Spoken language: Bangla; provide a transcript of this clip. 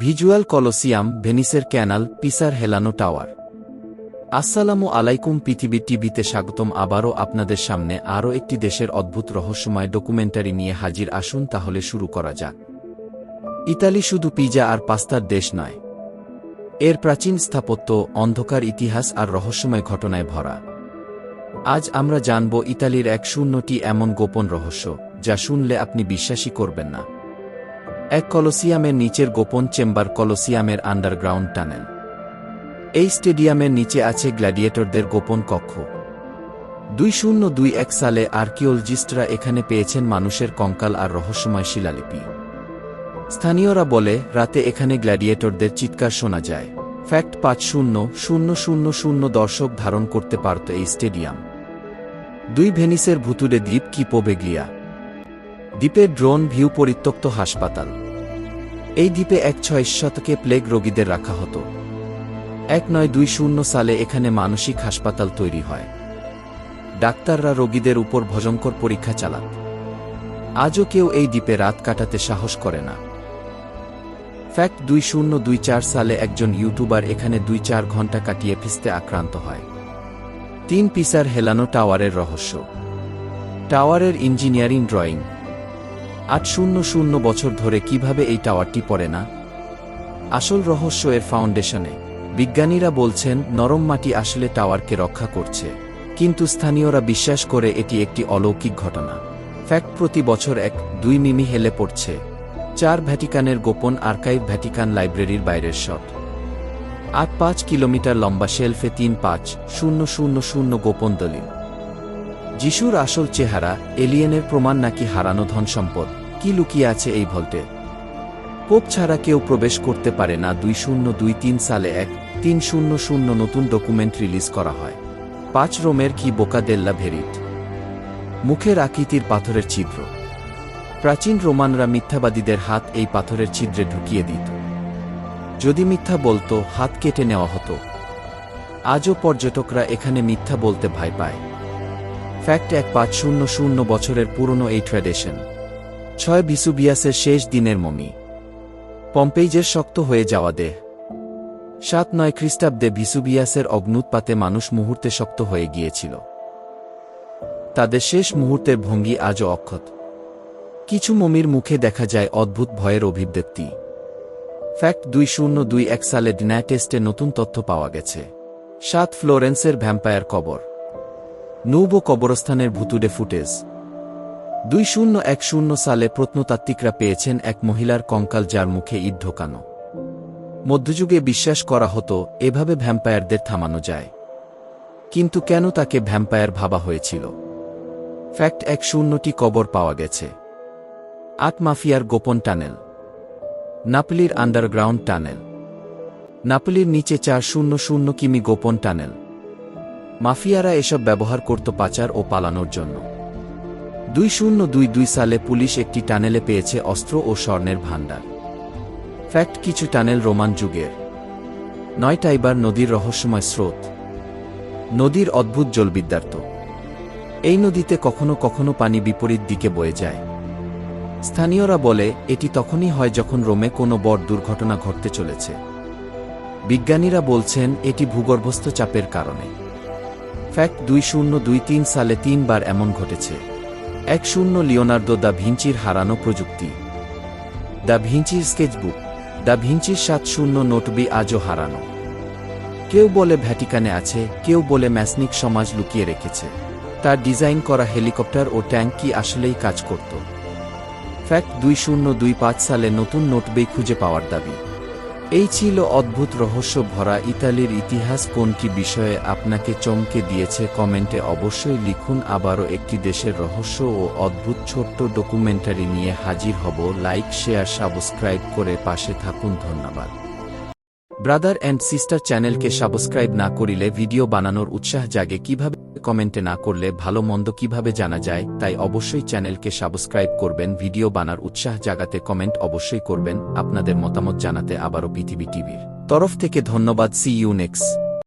ভিজুয়াল কলোসিয়াম, ভেনিসের ক্যানাল, পিসার হেলানো টাওয়ার। আসসালামু আলাইকুম পৃথিবী টিভিতে স্বাগতম আবারও আপনাদের সামনে আরও একটি দেশের অদ্ভুত রহস্যময় ডকুমেন্টারি নিয়ে হাজির আসুন তাহলে শুরু করা যাক। ইতালি শুধু পিজা আর পাস্তার দেশ নয়। এর প্রাচীন স্থাপত্য, অন্ধকার ইতিহাস আর রহস্যময় ঘটনায় ভরা। আজ আমরা জানব ইতালির এক শূন্যটি এমন গোপন রহস্য, যা শুনলে আপনি বিশ্বাসই করবেন না। এক কলোসিয়ামের নিচের গোপন চেম্বার কলোসিয়ামের আন্ডারগ্রাউন্ড টানেল এই স্টেডিয়ামের নিচে আছে গ্ল্যাডিয়েটরদের গোপন কক্ষ। দুই শূন্য দুই এক সালে আর্কিওলজিস্টরা এখানে পেয়েছেন মানুষের কঙ্কাল আর রহস্যময় শিলালিপি। স্থানীয়রা বলে, রাতে এখানে গ্ল্যাডিয়েটরদের চিৎকার শোনা যায়। ফ্যাক্ট পাঁচ শূন্য শূন্য শূন্য শূন্য দর্শক ধারণ করতে পারত এই স্টেডিয়াম। দুই ভেনিসের ভুতুরে দ্বীপ কিপো বেগলিয়া দ্বীপের ড্রোন ভিউ পরিত্যক্ত হাসপাতাল। এই দ্বীপে এক ছয় শতকে প্লেগ রোগীদের রাখা হতো। এক নয় দুই শূন্য সালে এখানে মানসিক হাসপাতাল তৈরি হয়। ডাক্তাররা রোগীদের উপর ভজঙ্কর পরীক্ষা চালাত। আজও কেউ এই দ্বীপে রাত কাটাতে সাহস করে না। ফ্যাক্ট দুই শূন্য দুই চার সালে একজন ইউটিউবার এখানে দুই চার ঘণ্টা কাটিয়ে ফিসতে আক্রান্ত হয়। তিন পিসার হেলানো টাওয়ারের রহস্য। টাওয়ারের ইঞ্জিনিয়ারিং ড্রয়িং। আট শূন্য শূন্য বছর ধরে কীভাবে এই টাওয়ারটি পড়ে না? আসল রহস্য এর ফাউন্ডেশনে। বিজ্ঞানীরা বলছেন, নরম মাটি আসলে টাওয়ারকে রক্ষা করছে। কিন্তু স্থানীয়রা বিশ্বাস করে এটি একটি অলৌকিক ঘটনা। ফ্যাক্ট প্রতি বছর এক দুই মিমি হেলে পড়ছে। চার ভ্যাটিকানের গোপন আর্কাইভ ভ্যাটিকান লাইব্রেরির বাইরের শট। আট পাঁচ কিলোমিটার লম্বা শেলফে তিন পাঁচ শূন্য শূন্য শূন্য গোপন দলিল। যিশুর আসল চেহারা, এলিয়েনের প্রমাণ নাকি হারানো ধন সম্পদ কি লুকিয়ে আছে এই ভল্টে? পোপ ছাড়া কেউ প্রবেশ করতে পারে না দুই শূন্য দুই তিন সালে এক তিন শূন্য শূন্য নতুন ডকুমেন্ট রিলিজ করা হয়। পাঁচ রোমের কি বোকাদেল্লা ভেরিট? মুখের আকৃতির পাথরের ছিদ্র। প্রাচীন রোমানরা মিথ্যাবাদীদের হাত এই পাথরের ছিদ্রে ঢুকিয়ে দিত। যদি মিথ্যা বলতো, হাত কেটে নেওয়া হতো। আজও পর্যটকরা এখানে মিথ্যা বলতে ভয় পায়। ফ্যাক্ট এক পাঁচ শূন্য শূন্য বছরের পুরনো এই ট্র্যাডিশন ছয় বিসুবিয়াসের শেষ দিনের মমি। পম্পেইজের শক্ত হয়ে যাওয়া দেহ। সাত নয় খ্রিস্টাব্দে ভিসুবিয়াসের অগ্নুৎপাতে মানুষ মুহূর্তে শক্ত হয়ে গিয়েছিল। তাদের শেষ মুহূর্তের ভঙ্গি আজও অক্ষত। কিছু মমির মুখে দেখা যায় অদ্ভুত ভয়ের অভিব্যক্তি। ফ্যাক্ট দুই শূন্য দুই এক সালে ডিনায় টেস্টে নতুন তথ্য পাওয়া গেছে। সাত ফ্লোরেন্সের ভ্যাম্পায়ার কবর। নৌবো কবরস্থানের ভুতুডে ফুটেজ। দুই শূন্য এক শূন্য সালে প্রত্নতাত্ত্বিকরা পেয়েছেন এক মহিলার কঙ্কাল যার মুখে ঈদ ঢোকানো। মধ্যযুগে বিশ্বাস করা হতো, এভাবে ভ্যাম্পায়ারদের থামানো যায়। কিন্তু কেন তাকে ভ্যাম্পায়ার ভাবা হয়েছিল? ফ্যাক্ট এক শূন্যটি কবর পাওয়া গেছে। আট মাফিয়ার গোপন টানেল। নাপলির আন্ডারগ্রাউন্ড টানেল। নাপলির নিচে চার শূন্য শূন্য কিমি গোপন টানেল। মাফিয়ারা এসব ব্যবহার করত পাচার ও পালানোর জন্য। দুই শূন্য দুই দুই সালে পুলিশ একটি টানেলে পেয়েছে অস্ত্র ও স্বর্ণের ভাণ্ডার। ফ্যাক্ট, কিছু টানেল রোমান যুগের। নয় টাইবার নদীর রহস্যময় স্রোত। নদীর অদ্ভুত জলবিদ্যার্থ। এই নদীতে কখনো কখনো পানি বিপরীত দিকে বয়ে যায়। স্থানীয়রা বলে, এটি তখনই হয় যখন রোমে কোনো বড় দুর্ঘটনা ঘটতে চলেছে। বিজ্ঞানীরা বলছেন, এটি ভূগর্ভস্থ চাপের কারণে। ফ্যাক্ট দুই শূন্য দুই তিন সালে তিনবার এমন ঘটেছে। এক শূন্য লিওনার্দো দ্য ভিঞ্চির হারানো প্রযুক্তি। দ্য ভিঞ্চির স্কেচবুক। দ্য ভিঞ্চির সাত শূন্য নোটবি আজও হারানো। কেউ বলে ভ্যাটিকানে আছে, কেউ বলে ম্যাসনিক সমাজ লুকিয়ে রেখেছে। তার ডিজাইন করা হেলিকপ্টার ও ট্যাঙ্ক কি আসলেই কাজ করত? ফ্যাক্ট দুই শূন্য দুই পাঁচ সালে নতুন নোটবই খুঁজে পাওয়ার দাবি। এই ছিল অদ্ভুত রহস্য ভরা ইতালির ইতিহাস কোনটি বিষয়ে আপনাকে চমকে দিয়েছে কমেন্টে অবশ্যই লিখুন। আবারও একটি দেশের রহস্য ও অদ্ভুত ছোট্ট ডকুমেন্টারি নিয়ে হাজির হব। লাইক, শেয়ার, সাবস্ক্রাইব করে পাশে থাকুন। ধন্যবাদ। ব্রাদার অ্যান্ড সিস্টার চ্যানেলকে সাবস্ক্রাইব না করিলে ভিডিও বানানোর উৎসাহ জাগে। কীভাবে কমেন্টে না করলে ভালো মন্দ কীভাবে জানা যায়, তাই অবশ্যই চ্যানেলকে সাবস্ক্রাইব করবেন, ভিডিও বানার উৎসাহ জাগাতে কমেন্ট অবশ্যই করবেন, আপনাদের মতামত জানাতে আবারও পৃথিবী টিভির তরফ থেকে ধন্যবাদ সি ইউ নেক্সট